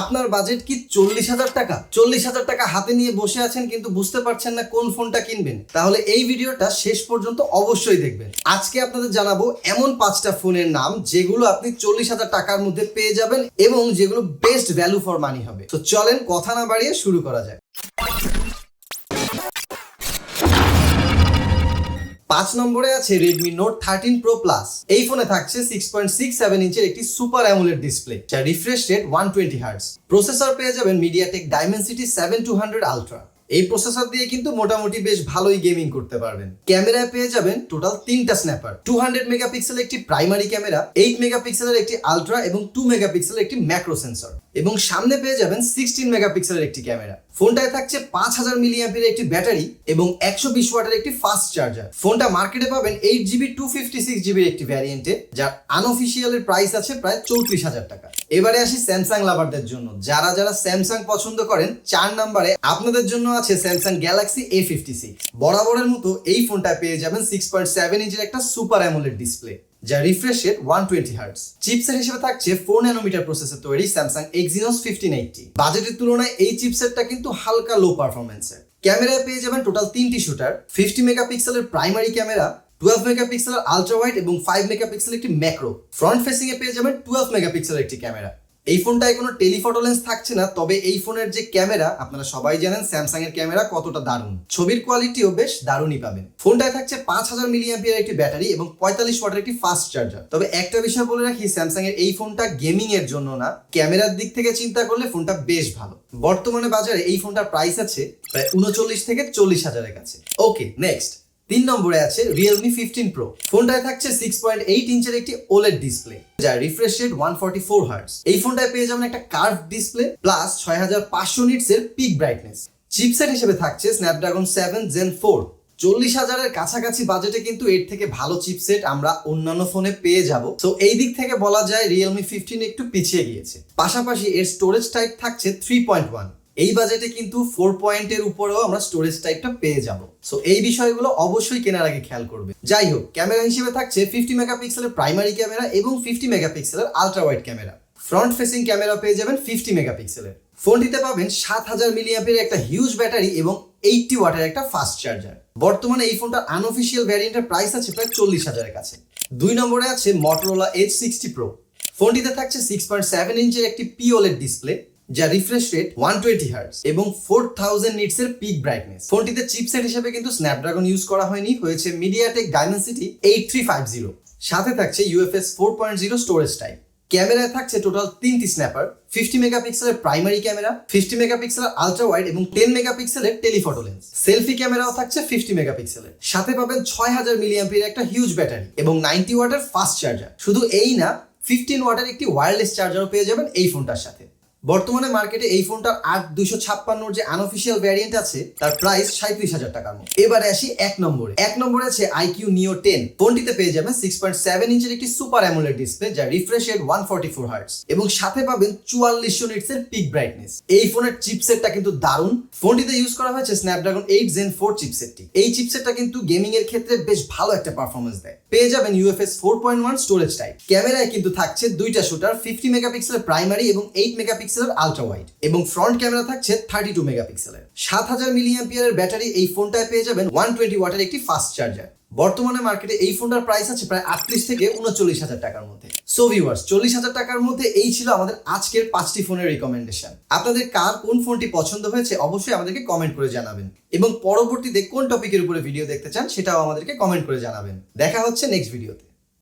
আপনার বাজেট কি চল্লিশ হাজার টাকা? চল্লিশ হাজার টাকা হাতে নিয়ে বসে আছেন কিন্তু বুঝতে পারছেন না কোন ফোনটা কিনবেন। তাহলে এই ভিডিওটা শেষ পর্যন্ত অবশ্যই দেখবেন। আজকে আপনাদের জানাব এমন পাঁচটা ফোনের নাম যেগুলো আপনি চল্লিশ হাজার টাকার মধ্যে পেয়ে যাবেন এবং যেগুলো বেস্ট ভ্যালু ফর মানি হবে। তো চলেন কথা না বাড়িয়ে শুরু করা যায় পাঁচ নম্বরে আছে Redmi Note thirteen Pro Plus এই ফোনে থাকছে সিক্স পয়েন্ট সিক্স সেভেন ইঞ্চের একটি সুপার অ্যামুলেট ডিসপ্লে যা refresh rate one twenty hertz processor পেয়ে যাবেন MediaTek Dimensity seven two hundred ultra এই প্রসেসর দিয়ে কিন্তু মোটামুটি বেশ ভালোই গেমিং করতে পারবেন। ক্যামেরায় পেয়ে যাবেন টোটাল তিনটা স্ন্যাপার টু হান্ড্রেড মেগাপিক্সেল একটি প্রাইমারি ক্যামেরা এইট মেগাপিক্সেলের একটি আলট্রা এবং টু মেগাপিক্সেলের একটি ম্যাক্রো সেন্সর এবং সামনে পেয়ে যাবেন সিক্সটিন মেগাপিক্সেলের একটি ক্যামেরা। ফোনটায় থাকছে পাঁচ হাজার মিলিয়াম্পিয়ার একটি ব্যাটারি এবং একশো বিশ ওয়াটের একটি ফাস্ট চার্জার ফোনটা মার্কেটে পাবেন eight GB two fifty six জিবির একটি ভ্যারিয়েন্টে যার আনঅফিসিয়ালের প্রাইস আছে প্রায় চৌত্রিশ হাজার টাকা। এবারে আসি স্যামসাং লাভারদের জন্য। যারা যারা স্যামসাং পছন্দ করেন, চার নম্বরে আপনাদের জন্য আছে Samsung Galaxy A fifty six বরাবরের মতো এই ফোনটা পেয়ে যাবেন সিক্স পয়েন্ট সেভেন ইঞ্চের একটা সুপার অ্যামোলেড ডিসপ্লে যা refresh rate one twenty hertz chipset হিসেবে থাকছে ফোর ন্যানোমিটার প্রসেসর তৈরি স্যামসাং এক্সিনোস ফিফটিন এইটটি বাজেটের তুলনায় এই চিপসেটটা কিন্তু হালকা লো পারফরমেন্সের ক্যামেরায় পেয়ে যাবেন টোটাল তিনটি শুটার ফিফটি মেগাপিক্সেলের প্রাইমারি ক্যামেরা টুয়েলভ মেগাপিক্সেলের আলট্রা ওয়াইড এবং ফাইভ মেগাপিক্সেল একটি ম্যাক্রো ফ্রন্ট ফেসিংয়ে পেয়ে যাবেন টুয়েলভ মেগাপিক্সেলের একটি ক্যামেরা এই ফোনটায় কোনো টেলিফটো লেন্স থাকছে না, তবে এই ফোনের যে ক্যামেরা, আপনারা সবাই জানেন স্যামসাং এর ক্যামেরা কতটা দারুণ। ছবির কোয়ালিটিও বেশ দারুণই পাবেন। ফোনটায় থাকছে পাঁচ হাজার মিলিয়াম্পিয়ার একটি ব্যাটারি এবং পঁয়তাল্লিশ ওয়াটের একটি ফাস্ট চার্জার তবে একটা বিষয় বলে রাখি স্যামসাং এর এই ফোনটা গেমিং এর জন্য না, ক্যামেরার দিক থেকে চিন্তা করলে ফোনটা বেশ ভালো। বর্তমানে বাজারে এই ফোনটার প্রাইস আছে প্রায় উনচল্লিশ থেকে চল্লিশ হাজারের কাছে। ওকে নেক্সট তিন নম্বরে আছে রিয়েলমি ফিফটিন প্রো ফোনটায় থাকছে সিক্স পয়েন্ট এইট ইঞ্চের একটি ওলেড ডিসপ্লে যা refresh rate one forty four hertz এই ফোনটায় পেয়ে যাবেন একটা কার্ভ ডিসপ্লে প্লাস ছয় হাজার পাঁচশো নিটস এর পিক ব্রাইটনেস চিপসেট হিসেবে থাকছে স্ন্যাপড্রাগন সেভেন জেন ফোর চল্লিশ হাজারের কাছাকাছি বাজেটে কিন্তু এর থেকে ভালো চিপসেট আমরা অন্যান্য ফোনে পেয়ে যাব। তো এই দিক থেকে বলা যায় রিয়েলমি ফিফটিন একটু পিছিয়ে গিয়েছে। পাশাপাশি এর স্টোরেজ টাইপ থাকছে থ্রি পয়েন্ট ওয়ান এই বাজেটে কিন্তু ফোর পয়েন্টের উপরেও আমরা স্টোরেজ টাইপটা পেয়ে যাব। সো এই বিষয়গুলো অবশ্যই কেনার আগে খেয়াল করবে। যাই হোক ক্যামেরা হিসেবে থাকছে ফিফটি মেগাপিক্সেলের প্রাইমারি ক্যামেরা এবং ফিফটি মেগাপিক্সেলের ultra wide camera front facing camera পেয়ে যাবেন ফিফটি মেগাপিক্সেলের ফোনটিতে পাবেন সাত হাজার মিলিয়াম্পের একটা হিউজ ব্যাটারি এবং এইটটি ওয়াটের একটা ফাস্ট চার্জার বর্তমানে এই ফোনটার আনঅফিসিয়াল ভ্যারিয়েন্টের প্রাইস আছে প্রায় চল্লিশ হাজারের কাছে। দুই নম্বরে আছে মটোরোলা এইচ সিক্সটি প্রো ফোনটিতে থাকছে সিক্স পয়েন্ট সেভেন ইঞ্চের একটি পিওলের ডিসপ্লে যা refresh rate one twenty hertz এবং ফোর থাউজেন্ড নিটস এর পিক ব্রাইটনেস ফোনটিতে চিপসেট হিসেবে কিন্তু স্ন্যাপড্রাগন ইউজ করা হয়নি, হয়েছে MediaTek Dimensity eight three five zero সাথে থাকছে UFS four point zero storage type ক্যামেরায় থাকছে টোটাল তিনটি স্ন্যাপার ফিফটি মেগাপিক্সেলের প্রাইমারি ক্যামেরা ফিফটি মেগাপিক্সেলের আলট্রা ওয়াইড এবং টেন মেগাপিক্সেলের টেলিফটো লেন্স সেলফি ক্যামেরাও থাকছে ফিফটি মেগাপিক্সেলের সাথে পাবেন ছয় হাজার মিলিয়াম্পির একটা হিউজ ব্যাটারি এবং নাইনটি ওয়াটের ফাস্ট চার্জার শুধু এই না ফিফটিন ওয়াটের একটি ওয়্যারলেস চার্জারও পেয়ে যাবেন এই ফোনটার সাথে। বর্তমানে মার্কেটে এই ফোনটার আট দুইশো ছাপ্পান্নর যে আনঅফিসিয়াল ভ্যারিয়েন্ট আছে, তার প্রাইস সাঁত্রিশ হাজার টাকার মতো। এবারে আসি এক নম্বরে। এক নম্বরে আছে আইকিউ নিও টেন ফোনটিতে পেয়ে যাবেন সিক্স পয়েন্ট সেভেন ইঞ্চের একটি সুপার অ্যামোলেড ডিসপ্লে যা refresh rate one forty four hertz এবং সাথে পাবেন চুয়াল্লিশশো নিটস এর পিক ব্রাইটনেস এই ফোনের চিপসেটটা কিন্তু দারুণ। ফোনটিতে ইউজ করা হয়েছে স্ন্যাপড্রাগন এইট জেন ফোর চিপসেটটি এই চিপসেটটা কিন্তু গেমিং এর ক্ষেত্রে বেশ ভালো একটা পারফরমেন্স দেয়। পেয়ে যাবেন UFS four point one storage type ক্যামেরায় কিন্তু থাকছে দুইটা শুটার ফিফটি মেগাপিক্সেলের প্রাইমারি এবং এইট মেগাপিক্সেলের আলট্রা ওয়াইড এবং ফ্রন্ট ক্যামেরা থাকছে থার্টি টু মেগাপিক্সেলের সাত হাজার মিলিয়াম্পিয়ারের ব্যাটারি এই ফোনটায় পেয়ে যাবেন ওয়ান টোয়েন্টি ওয়াটের একটি ফাস্ট চার্জার বর্তমানে মার্কেটে এই ফোনটার প্রাইস আছে প্রায় আটত্রিশ থেকে উনচল্লিশ হাজার টাকার মধ্যে। সো ভিউয়ার্স চল্লিশ হাজার টাকার মধ্যে এই ছিল আমাদের আজকের পাঁচটি ফোনের রিকমেন্ডেশন আপনাদের কার কোন ফোনটি পছন্দ হয়েছে অবশ্যই আমাদেরকে কমেন্ট করে জানাবেন। এবং পরবর্তীতে কোন টপিকের উপরে ভিডিও দেখতে চান সেটাও আমাদেরকে কমেন্ট করে জানাবেন। দেখা হচ্ছে নেক্সট ভিডিওতে